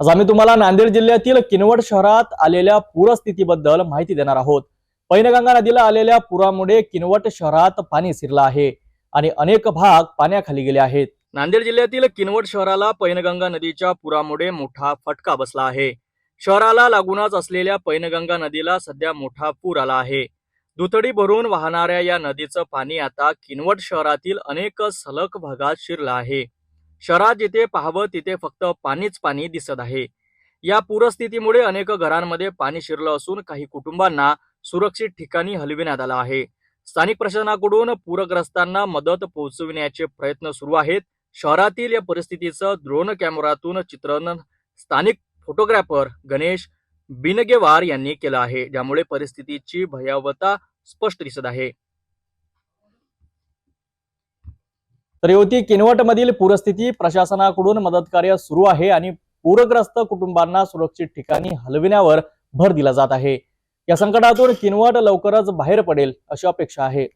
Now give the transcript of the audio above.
आज आम्ही तुम्हाला नांदेड जिल्ह्यातील किनवट शहरात आलेल्या पूरस्थितीबद्दल माहिती देणार आहोत. पैनगंगा नदीला आलेल्या पुरामुळे किनवट शहरात पाणी शिरलं आहे आणि अनेक भाग पाण्याखाली गेले आहेत. नांदेड जिल्ह्यातील किनवट शहराला पैनगंगा नदीच्या पुरामुळे मोठा फटका बसला आहे. शहराला लागूनच असलेल्या पैनगंगा नदीला सध्या मोठा पूर आला आहे. दुथडी भरून वाहणाऱ्या या नदीचं पाणी आता किनवट शहरातील अनेक सलग भागात शिरलं आहे. शहरात जिथे पाहावं तिथे फक्त पाणीच पाणी दिसत आहे. या पूरस्थितीमुळे अनेक घरांमध्ये पाणी शिरलं असून काही कुटुंबांना सुरक्षित ठिकाणी हलविण्यात आलं आहे. स्थानिक प्रशासनाकडून पूरग्रस्तांना मदत पोहोचविण्याचे प्रयत्न सुरू आहेत. शहरातील या परिस्थितीचं ड्रोन कॅमेरातून चित्रण स्थानिक फोटोग्राफर गणेश बिनगेवार यांनी केलं आहे ज्यामुळे परिस्थितीची भयावता स्पष्ट दिसत आहे. तर होती किनवटमधील पूरस्थिती प्रशासनाकडून मदत कार्य सुरू आहे आणि पूरग्रस्त कुटुंबांना सुरक्षित ठिकाणी हलविण्यावर भर दिला जात आहे. या संकटातून किनवट लवकरच बाहेर पडेल अशी अपेक्षा आहे.